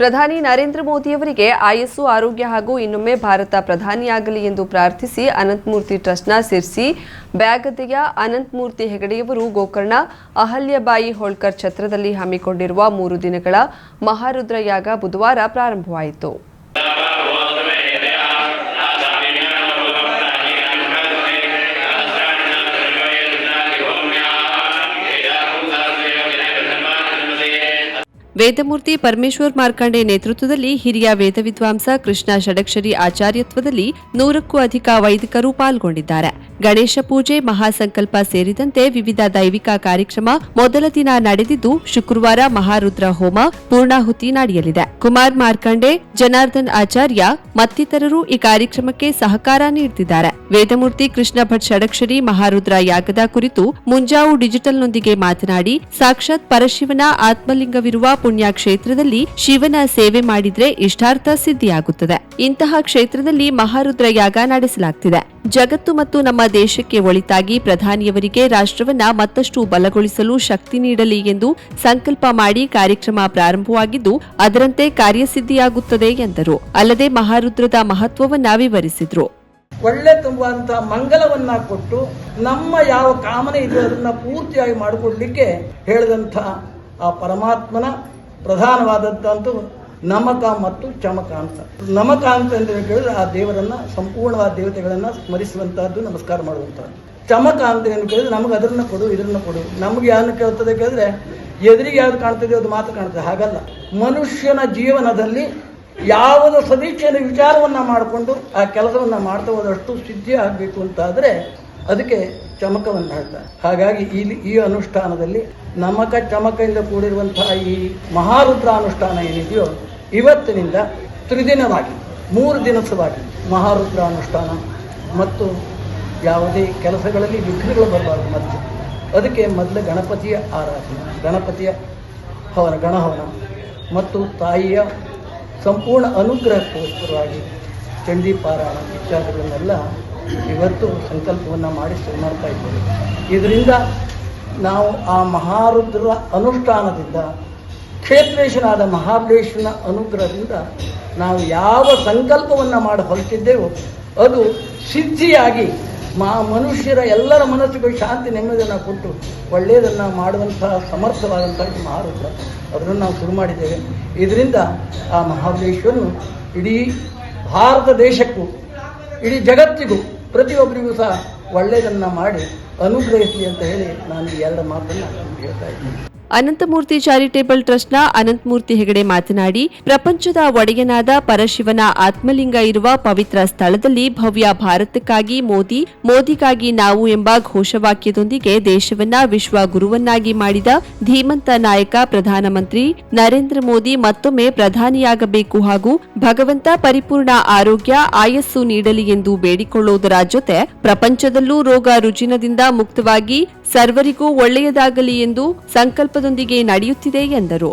ಪ್ರಧಾನಿ ನರೇಂದ್ರ ಮೋದಿಯವರಿಗೆ ಆಯಸ್ಸು, ಆರೋಗ್ಯ ಹಾಗೂ ಇನ್ನೊಮ್ಮೆ ಭಾರತ ಪ್ರಧಾನಿಯಾಗಲಿ ಎಂದು ಪ್ರಾರ್ಥಿಸಿ ಅನಂತಮೂರ್ತಿ ಟ್ರಸ್ಟ್ನ ಸಿರ್ಸಿ ಬ್ಯಾಗದೆಯ ಅನಂತಮೂರ್ತಿ ಹೆಗಡೆಯವರು ಗೋಕರ್ಣ ಅಹಲ್ಯಬಾಯಿ ಹೋಳ್ಕರ್ ಛತ್ರದಲ್ಲಿ ಹಮ್ಮಿಕೊಂಡಿರುವ ಮೂರು ದಿನಗಳ ಮಹಾರುದ್ರಯಾಗ ಬುಧವಾರ ಪ್ರಾರಂಭವಾಯಿತು. ವೇದಮೂರ್ತಿ ಪರಮೇಶ್ವರ್ ಮಾರ್ಕಾಂಡೆ ನೇತೃತ್ವದಲ್ಲಿ ಹಿರಿಯ ವೇದ ವಿದ್ವಾಂಸ ಕೃಷ್ಣ ಷಡಕ್ಷರಿ ಆಚಾರ್ಯತ್ವದಲ್ಲಿ ನೂರಕ್ಕೂ ಅಧಿಕ ವೈದಿಕರು ಪಾಲ್ಗೊಂಡಿದ್ದಾರೆ. ಗಣೇಶ ಪೂಜೆ, ಮಹಾಸಂಕಲ್ಪ ಸೇರಿದಂತೆ ವಿವಿಧ ದೈವಿಕ ಕಾರ್ಯಕ್ರಮ ಮೊದಲ ದಿನ ನಡೆದಿದ್ದು, ಶುಕ್ರವಾರ ಮಹಾರುದ್ರ ಹೋಮ ಪೂರ್ಣಾಹುತಿ ನಡೆಯಲಿದೆ. ಕುಮಾರ್ ಮಾರ್ಕಂಡೆ ಜನಾರ್ದನ್ ಆಚಾರ್ಯ ಮತ್ತಿತರರು ಈ ಕಾರ್ಯಕ್ರಮಕ್ಕೆ ಸಹಕಾರ ನೀಡುತ್ತಿದ್ದಾರೆ. ವೇದಮೂರ್ತಿ ಕೃಷ್ಣ ಭಟ್ ಷಡಕ್ಷರಿ ಮಹಾರುದ್ರ ಯಾಗದ ಕುರಿತು ಮುಂಜಾವು ಡಿಜಿಟಲ್ನೊಂದಿಗೆ ಮಾತನಾಡಿ, ಸಾಕ್ಷಾತ್ ಪರಶಿವನ ಆತ್ಮಲಿಂಗವಿರುವ ಪುಣ್ಯ ಕ್ಷೇತ್ರದಲ್ಲಿ ಶಿವನ ಸೇವೆ ಮಾಡಿದ್ರೆ ಇಷ್ಟಾರ್ಥ ಸಿದ್ಧಿಯಾಗುತ್ತದೆ. ಇಂತಹ ಕ್ಷೇತ್ರದಲ್ಲಿ ಮಹಾರುದ್ರ ಯಾಗ ನಡೆಸಲಾಗ್ತಿದೆ. ಜಗತ್ತು ಮತ್ತು ನಮ್ಮ ದೇಶಕ್ಕೆ ಒಳಿತಾಗಿ ಪ್ರಧಾನಿಯವರಿಗೆ ರಾಷ್ಟ್ರವನ್ನ ಮತ್ತಷ್ಟು ಬಲಗೊಳಿಸಲು ಶಕ್ತಿ ನೀಡಲಿ ಎಂದು ಸಂಕಲ್ಪ ಮಾಡಿ ಕಾರ್ಯಕ್ರಮ ಪ್ರಾರಂಭವಾಗಿದ್ದು, ಅದರಂತೆ ಕಾರ್ಯಸಿದ್ಧಿಯಾಗುತ್ತದೆ ಎಂದರು. ಅಲ್ಲದೆ ಮಹಾರುದ್ರದ ಮಹತ್ವವನ್ನ ವಿವರಿಸಿದ್ರು. ಒಳ್ಳೆ ತುಂಬುವಂತಹ ಮಂಗಲವನ್ನ ಕೊಟ್ಟು ನಮ್ಮ ಯಾವ ಕಾಮನೆ ಇದೆ ಅದನ್ನ ಪೂರ್ತಿಯಾಗಿ ಮಾಡಿಕೊಡ್ಲಿಕ್ಕೆ ಹೇಳಿದಂಥ ಆ ಪರಮಾತ್ಮನ ಪ್ರಧಾನವಾದದ್ದಂತೂ ನಮಕ ಮತ್ತು ಚಮಕ ಅಂತ. ನಮಕ ಅಂತ ಹೇಳಿದ್ರೆ ಆ ದೇವರನ್ನ ಸಂಪೂರ್ಣವಾದ ದೇವತೆಗಳನ್ನ ಸ್ಮರಿಸುವಂತಹದ್ದು ನಮಸ್ಕಾರ ಮಾಡುವಂತಹದ್ದು. ಚಮಕ ಅಂತ ಏನು ಕೇಳಿದ್ರೆ ನಮಗೆ ಅದನ್ನ ಕೊಡು ಇದನ್ನ ಕೊಡು. ನಮ್ಗೆ ಯಾರು ಕೇಳ್ತದೆ ಕೇಳಿದ್ರೆ ಎದುರಿಗೆ ಯಾವ್ದು ಕಾಣ್ತದೆ ಅದು ಮಾತು ಕಾಣ್ತದೆ. ಹಾಗಲ್ಲ. ಮನುಷ್ಯನ ಜೀವನದಲ್ಲಿ ಯಾವುದು ಸದೀಕ್ಷೆಯ ವಿಚಾರವನ್ನ ಮಾಡಿಕೊಂಡು ಆ ಕೆಲಸವನ್ನ ಮಾಡ್ತಾ ಹೋದಷ್ಟು ಸಿದ್ಧಿ ಆಗಬೇಕು ಅಂತಾದ್ರೆ ಅದಕ್ಕೆ ಚಮಕವನ್ನು ಹೇಳ್ತಾರೆ ಹಾಗಾಗಿ ಇಲ್ಲಿ ಈ ಅನುಷ್ಠಾನದಲ್ಲಿ ನಮಕ ಚಮಕದಿಂದ ಕೂಡಿರುವಂತಹ ಈ ಮಹಾರುದ್ರ ಅನುಷ್ಠಾನ ಏನಿದೆಯೋ, ಇವತ್ತಿನಿಂದ ತ್ರಿದಿನವಾಗಿ, ಮೂರು ದಿನಸವಾಗಿ ಮಹಾರುದ್ರ ಅನುಷ್ಠಾನ ಮತ್ತು ಯಾವುದೇ ಕೆಲಸಗಳಲ್ಲಿ ವಿಘ್ನಗಳು ಬರಬಾರ್ದು ಮತ್ತು ಅದಕ್ಕೆ ಮೊದಲು ಗಣಪತಿಯ ಆರಾಧನೆ, ಗಣಪತಿಯ ಹವನ, ಗಣಹವನ ಮತ್ತು ತಾಯಿಯ ಸಂಪೂರ್ಣ ಅನುಗ್ರಹಕ್ಕೋಸ್ಕರವಾಗಿ ಚಂಡಿ ಪಾರಾಯಣ ಇತ್ಯಾದಿಗಳನ್ನೆಲ್ಲ ಇವತ್ತು ಸಂಕಲ್ಪವನ್ನು ಮಾಡಿ ಶುರು ಮಾಡ್ತಾ ಇದ್ದೇವೆ ಇದರಿಂದ ನಾವು ಆ ಮಹಾರುದ್ರ ಅನುಷ್ಠಾನದಿಂದ, ಕ್ಷೇತ್ರೇಶನಾದ ಮಹಾಬಲೇಶ್ವರನ ಅನುಗ್ರಹದಿಂದ ನಾವು ಯಾವ ಸಂಕಲ್ಪವನ್ನು ಮಾಡಿ ಹೊರಟಿದ್ದೇವೋ, ಅದು ಸಿದ್ಧಿಯಾಗಿ ಮಾ ಮನುಷ್ಯರ ಎಲ್ಲರ ಮನಸ್ಸುಗಳು ಶಾಂತಿ ನೆಮ್ಮದಿಯನ್ನು ಕೊಟ್ಟು ಒಳ್ಳೆಯದನ್ನು ಮಾಡುವಂತಹ ಸಮರ್ಥವಾದಂಥ ಮಹಾರುದ್ರ ಅದನ್ನು ನಾವು ಶುರು ಮಾಡಿದ್ದೇವೆ. ಇದರಿಂದ ಆ ಮಹಾಬಲೇಶ್ವರನು ಇಡೀ ಭಾರತ ದೇಶಕ್ಕೂ, ಇಡೀ ಜಗತ್ತಿಗೂ ಪ್ರತಿಯೊಬ್ಬರಿಗೂ ಸಹ ಒಳ್ಳೆಯದನ್ನು ಮಾಡಿ ಅನುಗ್ರಹಿಸಲಿ ಅಂತ ಹೇಳಿ ನಾನು ಈ ಎರಡು ಮಾತನ್ನು ಹೇಳ್ತಾ ಇದ್ದೀನಿ. ಅನಂತಮೂರ್ತಿ ಚಾರಿಟೇಬಲ್ ಟ್ರಸ್ಟ್ನ ಅನಂತಮೂರ್ತಿ ಹೆಗಡೆ ಮಾತನಾಡಿ, ಪ್ರಪಂಚದ ಒಡೆಯನಾದ ಪರಶಿವನ ಆತ್ಮಲಿಂಗ ಇರುವ ಪವಿತ್ರ ಸ್ಥಳದಲ್ಲಿ ಭವ್ಯ ಭಾರತಕ್ಕಾಗಿ ಮೋದಿ, ಮೋದಿಗಾಗಿ ನಾವು ಎಂಬ ಘೋಷವಾಕ್ಯದೊಂದಿಗೆ ದೇಶವನ್ನ ವಿಶ್ವ ಗುರುವನ್ನಾಗಿ ಮಾಡಿದ ಧೀಮಂತ ನಾಯಕ ಪ್ರಧಾನಮಂತ್ರಿ ನರೇಂದ್ರ ಮೋದಿ ಮತ್ತೊಮ್ಮೆ ಪ್ರಧಾನಿಯಾಗಬೇಕು ಹಾಗೂ ಭಗವಂತ ಪರಿಪೂರ್ಣ ಆರೋಗ್ಯ, ಆಯಸ್ಸು ನೀಡಲಿ ಎಂದು ಬೇಡಿಕೊಳ್ಳುವುದರ ಜೊತೆ ಪ್ರಪಂಚದಲ್ಲೂ ರೋಗ ರುಜಿನದಿಂದ ಮುಕ್ತವಾಗಿ ಸರ್ವರಿಗೂ ಒಳ್ಳೆಯದಾಗಲಿ ಎಂದು ಸಂಕಲ್ಪದೊಂದಿಗೆ ನಡೆಯುತ್ತಿದೆ ಎಂದರು.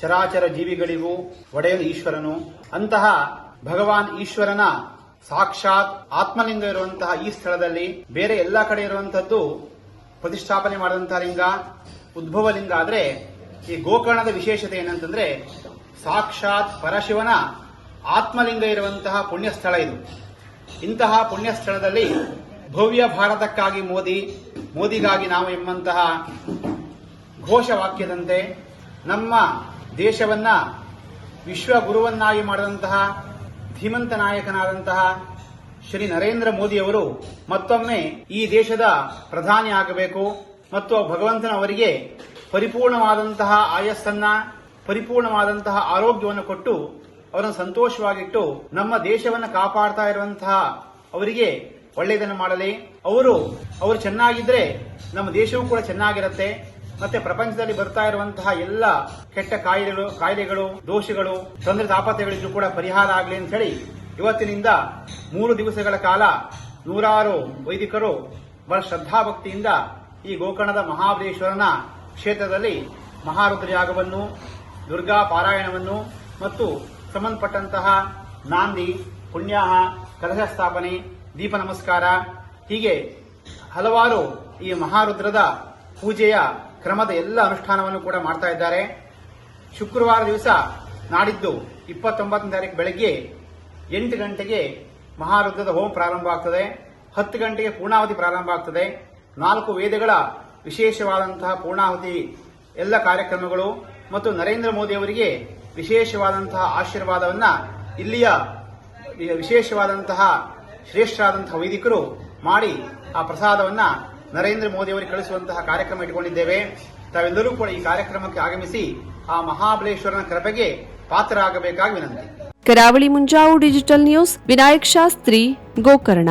ಚರಾಚರ ಜೀವಿಗಳಿಗೂ ಒಡೆಯಲು ಈಶ್ವರನು. ಅಂತಹ ಭಗವಾನ್ ಈಶ್ವರನ ಸಾಕ್ಷಾತ್ ಆತ್ಮಲಿಂಗ ಇರುವಂತಹ ಈ ಸ್ಥಳದಲ್ಲಿ ಬೇರೆ ಎಲ್ಲ ಕಡೆ ಇರುವಂತದ್ದು ಪ್ರತಿಷ್ಠಾಪನೆ ಮಾಡಿದಂತಹ ಲಿಂಗ, ಉದ್ಭವ ಲಿಂಗ ಆದ್ರೆ ಈ ಗೋಕರ್ಣದ ವಿಶೇಷತೆ ಏನಂತಂದ್ರೆ ಸಾಕ್ಷಾತ್ ಪರಶಿವನ ಆತ್ಮಲಿಂಗ ಇರುವಂತಹ ಪುಣ್ಯ ಸ್ಥಳ ಇದು. ಇಂತಹ ಪುಣ್ಯ ಸ್ಥಳದಲ್ಲಿ ಭವ್ಯ ಭಾರತಕ್ಕಾಗಿ ಮೋದಿ ಮೋದಿಗಾಗಿ ನಾವು ಎಂಬಂತಹ ಘೋಷವಾಕ್ಯದಂತೆ ನಮ್ಮ ದೇಶವನ್ನ ವಿಶ್ವ ಗುರುವನ್ನಾಗಿ ಮಾಡಿದಂತಹ ಧೀಮಂತ ನಾಯಕನಾದಂತಹ ಶ್ರೀ ನರೇಂದ್ರ ಮೋದಿಯವರು ಮತ್ತೊಮ್ಮೆ ಈ ದೇಶದ ಪ್ರಧಾನಿ ಆಗಬೇಕು ಮತ್ತು ಭಗವಂತನ ಅವರಿಗೆ ಪರಿಪೂರ್ಣವಾದಂತಹ ಆಯಸ್ಸನ್ನ, ಪರಿಪೂರ್ಣವಾದಂತಹ ಆರೋಗ್ಯವನ್ನು ಕೊಟ್ಟು ಅವರನ್ನು ಸಂತೋಷವಾಗಿಟ್ಟು ನಮ್ಮ ದೇಶವನ್ನು ಕಾಪಾಡ್ತಾ ಇರುವಂತಹ ಅವರಿಗೆ ಒಳ್ಳೆಯದನ್ನು ಮಾಡಲಿ. ಅವರು ಅವರು ಚೆನ್ನಾಗಿದ್ರೆ ನಮ್ಮ ದೇಶವೂ ಕೂಡ ಚೆನ್ನಾಗಿರುತ್ತೆ. ಮತ್ತೆ ಪ್ರಪಂಚದಲ್ಲಿ ಬರ್ತಾ ಇರುವಂತಹ ಎಲ್ಲ ಕೆಟ್ಟ ಕಾಯಿಲೆಗಳು ಕಾಯಿಲೆಗಳು, ದೋಷಗಳು, ತೊಂದರೆ ತಾಪತ್ರೆಗಳಿಗೂ ಕೂಡ ಪರಿಹಾರ ಆಗಲಿ ಅಂತ ಹೇಳಿ ಇವತ್ತಿನಿಂದ ಮೂರು ದಿವಸಗಳ ಕಾಲ ನೂರಾರು ವೈದಿಕರು ಬಹಳ ಶ್ರದ್ಧಾಭಕ್ತಿಯಿಂದ ಈ ಗೋಕರ್ಣದ ಮಹಾಬಲೇಶ್ವರನ ಕ್ಷೇತ್ರದಲ್ಲಿ ಮಹಾರುದ್ರಯಾಗವನ್ನು, ದುರ್ಗಾ ಪಾರಾಯಣವನ್ನು ಮತ್ತು ಸಂಬಂಧಪಟ್ಟಂತಹ ನಾಂದಿ, ಪುಣ್ಯಾಹ, ಕಲಶ ಸ್ಥಾಪನೆ ದೀಪ ನಮಸ್ಕಾರ. ಹೀಗೆ ಹಲವಾರು ಈ ಮಹಾರುದ್ರದ ಪೂಜೆಯ ಕ್ರಮದ ಎಲ್ಲ ಅನುಷ್ಠಾನವನ್ನು ಕೂಡ ಮಾಡ್ತಾ ಇದ್ದಾರೆ. ಶುಕ್ರವಾರ ದಿವಸ ನಾಡಿದ್ದು ಇಪ್ಪತ್ತೊಂಬತ್ತನೇ ತಾರೀಕು ಬೆಳಗ್ಗೆ ಎಂಟು ಗಂಟೆಗೆ ಮಹಾರುದ್ರದ ಹೋಮ ಪ್ರಾರಂಭ ಆಗ್ತದೆ. ಹತ್ತು ಗಂಟೆಗೆ ಪೂರ್ಣಾವಧಿ ಪ್ರಾರಂಭ ಆಗ್ತದೆ. ನಾಲ್ಕು ವೇದಗಳ ವಿಶೇಷವಾದಂತಹ ಪೂರ್ಣಾವಧಿ ಎಲ್ಲ ಕಾರ್ಯಕ್ರಮಗಳು ಮತ್ತು ನರೇಂದ್ರ ಮೋದಿ ಅವರಿಗೆ ವಿಶೇಷವಾದಂತಹ ಆಶೀರ್ವಾದವನ್ನ ಇಲ್ಲಿಯ ವಿಶೇಷವಾದಂತಹ ಶ್ರೇಷ್ಠರಾದಂತಹ ವೈದಿಕರು ಮಾಡಿ ಆ ಪ್ರಸಾದವನ್ನ ನರೇಂದ್ರ ಮೋದಿ ಅವರಿಗೆ ಕಳಿಸುವಂತಹ ಕಾರ್ಯಕ್ರಮ ಇಟ್ಟುಕೊಂಡಿದ್ದೇವೆ. ತಾವೆಲ್ಲರೂ ಕೂಡ ಈ ಕಾರ್ಯಕ್ರಮಕ್ಕೆ ಆಗಮಿಸಿ ಆ ಮಹಾಬಲೇಶ್ವರನ ಕೃಪೆಗೆ ಪಾತ್ರರಾಗಬೇಕಾಗಿ ವಿನಂತಿ. Karavali Munjavu digital news, Vinayak Shastri, Gokarna.